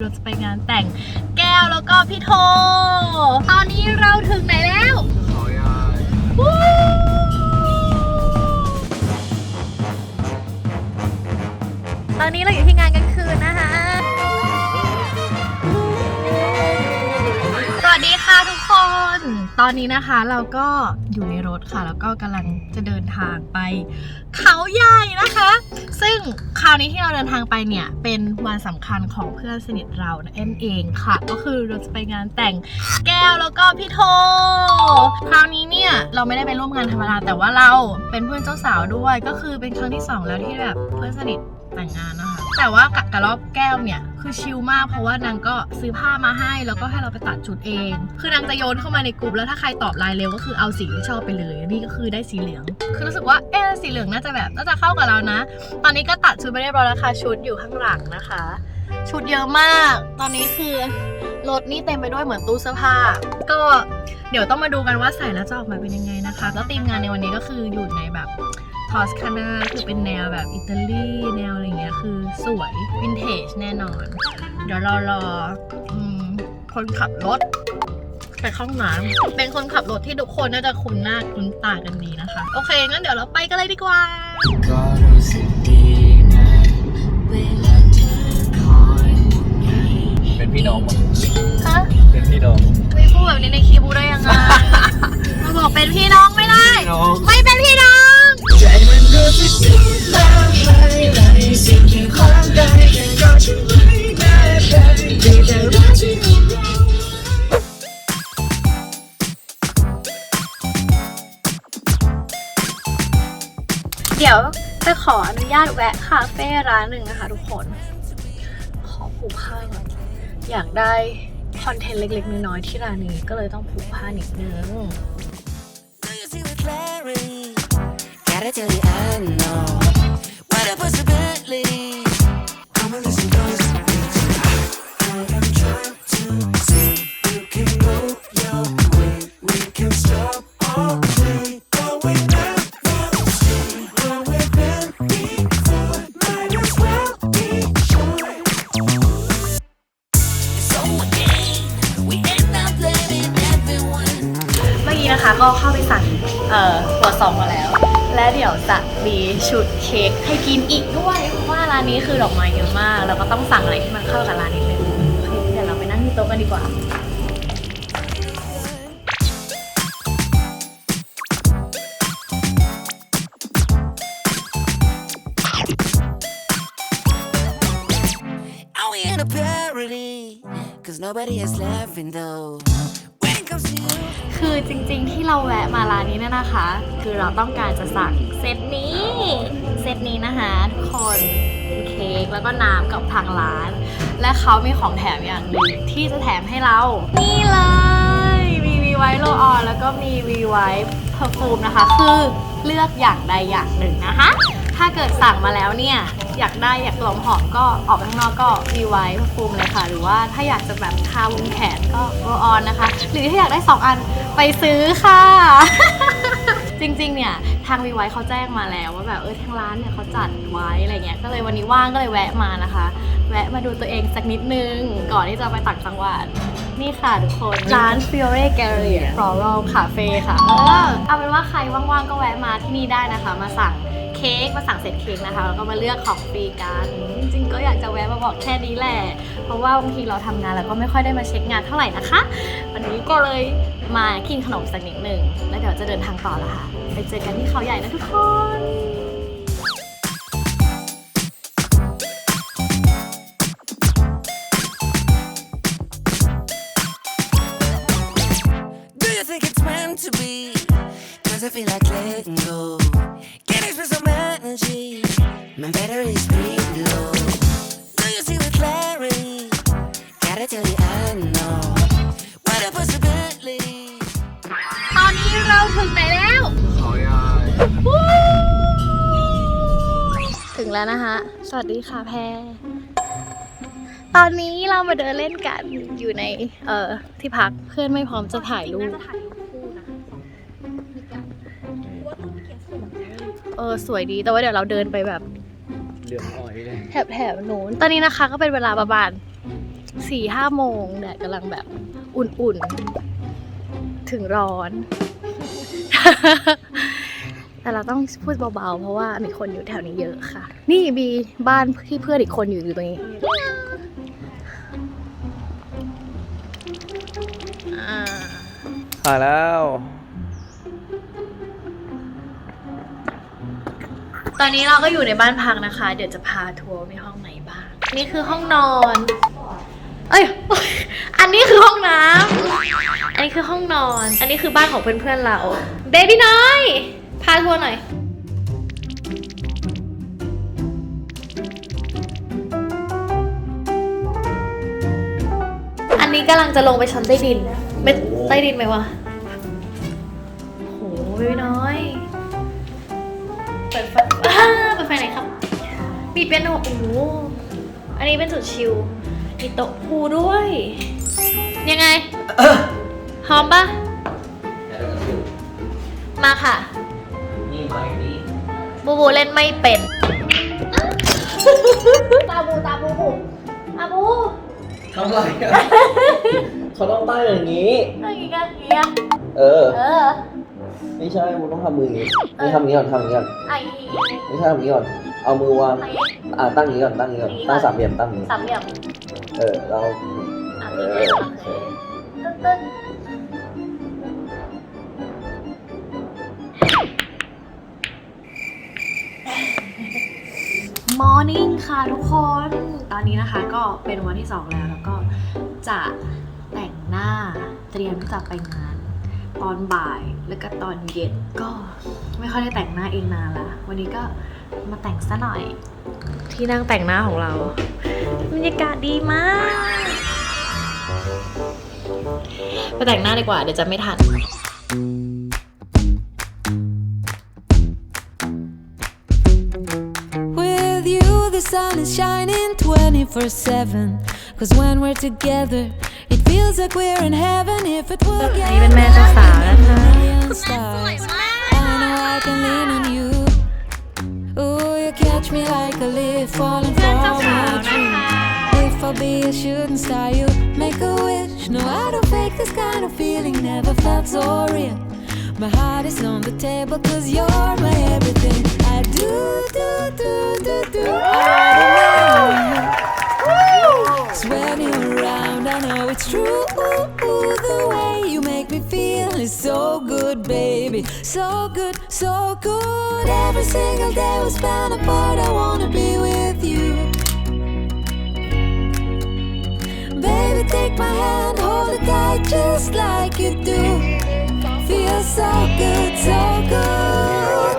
เราจะไปงานแต่งแก้วแล้วก็พี่โท ตอนนี้เราถึงไหนแล้วเขาใหญ่ตอนนี้เราอยู่ที่งานกัน ตอนนี้นะคะเราก็อยู่ในรถค่ะ แล้วก็กำลังจะเดินทางไป เขาใหญ่นะคะ ซึ่งคราวนี้ที่เราเดินทางไปเนี่ย เป็นวันสำคัญของเพื่อนสนิทเรานั่นเองค่ะ ก็คือเราจะไปงานแต่งแก้วแล้วก็พี่โท คราวนี้เนี่ยเราไม่ได้ไปร่วมงานธรรมดาแต่ว่าเราเป็นเพื่อนเจ้าสาวด้วย ก็คือเป็นครั้งที่สองแล้วที่แบบเพื่อนสนิทแต่งงานนะคะ แต่ว่ากักกระรอบแก้วเนี่ยคือชิลมากเพราะว่านางก็ซื้อผ้ามาให้ แล้วก็ให้เราไปตัดชุดเอง คือนางจะโยนเข้ามาในกลุ่มแล้วถ้าใครตอบไลน์เร็วก็คือเอาสีที่ชอบไปเลย นี่ก็คือได้สีเหลือง คือรู้สึกว่าเออสีเหลืองน่าจะแบบน่าจะเข้ากับเรานะ ตอนนี้ก็ตัดชุดไปเรียบร้อยแล้วค่ะชุดอยู่ข้างหลังนะคะ ชุดเยอะมาก ตอนนี้คือ รถนี่เต็มไปด้วยเหมือนตู้เสื้อผ้า ก็เดี๋ยวต้องมาดูกันว่าใส่แล้วจะออกมาเป็นยังไงนะคะ แล้วธีมงานในวันนี้ก็คืออยู่ในแบบทอสคานาคือเป็นแนวแบบอิตาลีแนวอะไรเงี้ยคือสวยวินเทจแน่นอน เดี๋ยวรอรอคนขับรถไปเข้าห้องน้ำเป็นคนขับรถที่ทุกคนน่าจะคุ้นหน้าคุ้นตากันดีนะคะ โอเคงั้นเดี๋ยวเราไปกันเลยดีกว่า เดี๋ยวจะขออนุญาตแวะคาเฟ่ร้านหนึ่งนะคะทุกคน ขอผูกผ้าหน่อยอยากได้คอนเทนต์เล็กๆน้อยๆที่ร้านนี้ก็เลยต้องผูกผ้านิดนึง Gotta tell you, I know. กี้นะคะก็เข้าไปสั่งเอ่อหัวซองมาแล้ว และเดี๋ยวจะมีชุดเค้กให้กินอีกด้วยเพราะว่าร้านนี้คือดอกไม้เยอะมาก แล้วก็ต้องสั่งอะไรที่มันเข้ากับร้านนิดนึงโอเคเดี๋ยวเราไปนั่งที่โต๊ะกันดีกว่า Are we in a parody? Cause nobody is laughing though. คือจริงๆที่เราแวะมาร้านนี้เนี่ยนะคะ คือเราต้องการจะสั่งเซตนี้เซตนี้นะคะทุกคนเค้กแล้วก็น้ำกับทางร้าน และเขามีของแถมอย่างหนึ่งที่จะแถมให้เรา นี่เลยมีวีไวท์โรออนแล้วก็มีวีไวเพอร์ฟูมนะคะ คือเลือกอย่างใดอย่างหนึ่งนะคะ ถ้าเกิดสั่งมาแล้วเนี่ย อยากได้อยากตัวหอมก็ออกไปข้างนอกก็วีไวเพอร์ฟูมเลยค่ะ หรือว่าถ้าอยากจะแบบทาวงแขนก็โรออนนะคะ หรือถ้าอยากได้ 2 อันไปซื้อค่ะ จริงๆ เนี่ย ทางวีไวเขาแจ้งมาแล้วว่าแบบเออทางร้านเนี่ยเขาจัดไว้อะไรเงี้ยก็เลยวันนี้ว่างก็เลยแวะมานะคะ แวะมาดูตัวเองสักนิดนึงก่อนที่จะไปต่างจังหวัด นี่ค่ะทุกคน ร้าน Fiore Gallery Floral Cafe ค่ะ เออ เอาเป็นว่าใครว่างๆ ก็แวะมาที่นี่ได้นะคะ มาสั่งเค้ก มาสั่งเซตเค้กนะคะ แล้วก็มาเลือกของฟรีกัน จริงๆ ก็อยากจะแวะมาบอกแค่นี้แหละ เพราะว่าบางทีเราทำงานแล้วก็ไม่ค่อยได้มาเช็คงานเท่าไหร่นะคะ วันนี้ก็เลยมากินขนมสักนิดหนึ่ง แล้วเดี๋ยวจะเดินทางต่อแล้วค่ะ ไปเจอกันที่เขาใหญ่นะทุกคน letting go. Can express some energy. My battery's pretty low. Do you see with clarity? Gotta tell you, I know. What a possibility. ตอนนี้เราถึงไหนแล้วเขาใหญ่ถึงแล้วนะคะ สวัสดีค่ะแพร ตอนนี้เรามาเดินเล่นกันอยู่ในเอ่อที่พักเพื่อนไม่พร้อมจะถ่ายรูป เออสวยดีแต่ว่าเดี๋ยวเราเดินไปแบบเหลืองอ่อยเลยแถบแถบๆนู้นตอนนี้นะคะก็เป็นเวลาประมาณสี่ห้าโมงแดดกำลังแบบอุ่นๆ ถึงร้อน แต่เราต้องพูดเบาๆ เพราะว่ามีคนอยู่แถวนี้เยอะค่ะ นี่มีบ้านที่เพื่อนอีกคนอยู่อยู่ตรงนี้อ่าถ่ายแล้ว ตอนนี้เราก็อยู่ในบ้านพักนะคะ เดี๋ยวจะพาทัวร์มีห้องไหนบ้าง นี่คือห้องนอน เอ้ย อันนี้คือห้องน้ำอันนี้คือห้องนอน อันนี้คือบ้านของเพื่อนๆเราเบบี้น้อย พาทัวร์หน่อยอันนี้กำลังจะลงไปชั้นใต้ดิน ไม่ใต้ดินไหมวะโหเบบี้น้อย เปิดไฟอ่าเปิดไฟไหนอยครับ มีเปียโนโอ้โหอันนี้เป็นจุดชิลมีโต๊ะพูลด้วย ยังไงพร้อมปะมาค่ะ นี่ไม้นี้บูบูเล่นไม่เป็นตาบูตาบูบูตาบูทำไรอะเขาต้องตั้งอย่างนี้อะไรอย่างเงี้ยอย่างเงี้ยเออ เออ ไม่ใช่มึงต้องทำมืออย่างนี้นี่ทำอย่างนี้ก่อนทำอย่างนี้ก่อนไอ้ไม่ใช่ทำอย่างนี้ก่อน เอามือวางไอ้อ่าตั้งอย่างนี้ก่อนตั้งอย่างนี้ก่อนตั้งสามเหลี่ยมตั้งอย่างนี้สามเหลี่ยมเออเราอะเอมีอเป็นโอโอเคเคตึ้นตึ้นมอร์นิ่งค่ะทุกคน ตอนนี้นะคะก็เป็นวันที่ 2 แล้วแล้วก็จะแต่งหน้าเตรียมที่จะไปงาน ตอนบ่ายแล้วก็ตอนเย็นก็ไม่ค่อยได้แต่งหน้าเองนานละวันนี้ก็มาแต่งซะหน่อย ที่นั่งแต่งหน้าของเราบรรยากาศดีมากไปแต่งหน้าดีกว่าเดี๋ยวจะไม่ทัน24 7. Cause when we're together, feels like we're in heaven. If it were อันนี้เป็นแม่เจ้าสาวนะคะ million stars, I know I can lean on you. Oh, you catch me like a leaf falling เพื่อน from เจ้าสาว a นะ tree. คะ If I'll be a shooting star, you make a wish. No, I don't fake this kind of feeling, never felt so real. My heart is on the table, cause you're my everything. baby. So good, so good. Every single day we spend apart, I wanna be with you. Baby, take my hand, hold it tight just like you do. Feels so good, so good.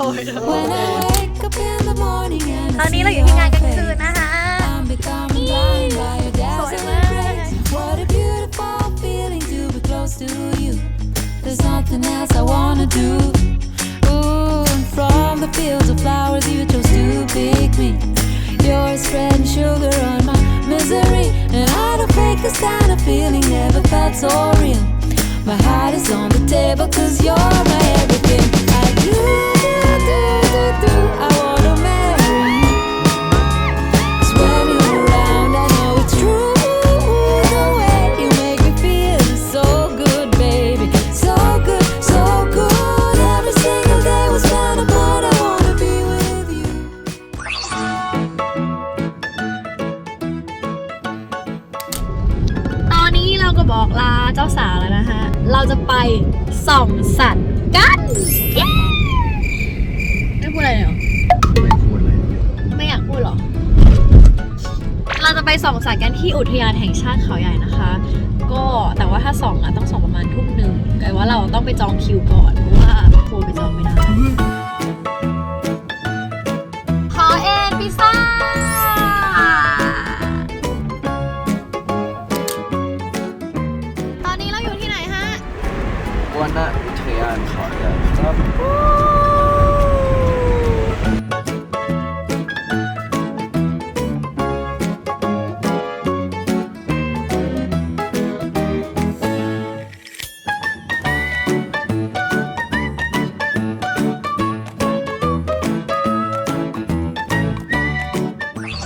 When I wake up in the morning and ตอน I นี้ see เราอยู่ที่งานกลาง your คืน face, นะคะ I'm becoming blind by your dazzling grace. What a beautiful feeling to be close to you. There's nothing else I wanna do. Ooh, and from the fields of flowers you chose to pick me. You're spreading sugar on my misery, and I don't fake this kind of feeling. Never felt so real. My heart is on the table, cause you're my everything. ส่องสัตว์กันเย้ไม่พูดอะไรเลยเหรอ ไม่ควรเลยไม่อยากพูดหรอ เราจะไปส่องสัตว์กันที่อุทยานแห่งชาติเขาใหญ่นะคะ ก็แต่ว่าถ้าส่องอะต้องส่องประมาณทุ่มหนึ่งแต่ว่าเราต้องไปจองคิวก่อนเพราะว่าโคไปจองไม่ได้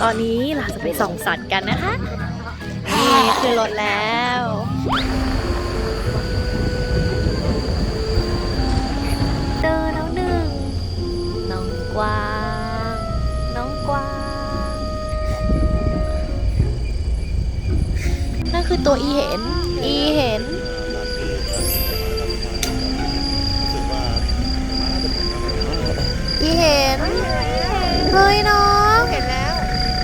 อนนี้เราจะไปส่องสัตว์กันนะคะ นี่คือรถแล้ว เจอน้องหนึ่ง น้องกวาง น้องกวาง นั่นคือตัวอีเห็น อีเห็นอีเห็น เฮ้ยน้อง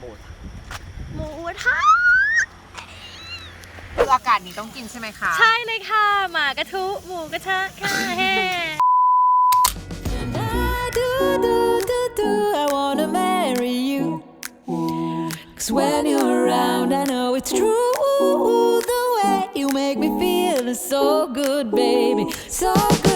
หมูทะคืออากาศนี้ต้องกินใช่ไหมคะใช่เลยค่ะ หมากระทุหมูกระทะค่ะแฮ่ I do, do, do, do, I wanna marry you. Cause when you're around, I know it's true. The way you make me feel is so good, baby. So good.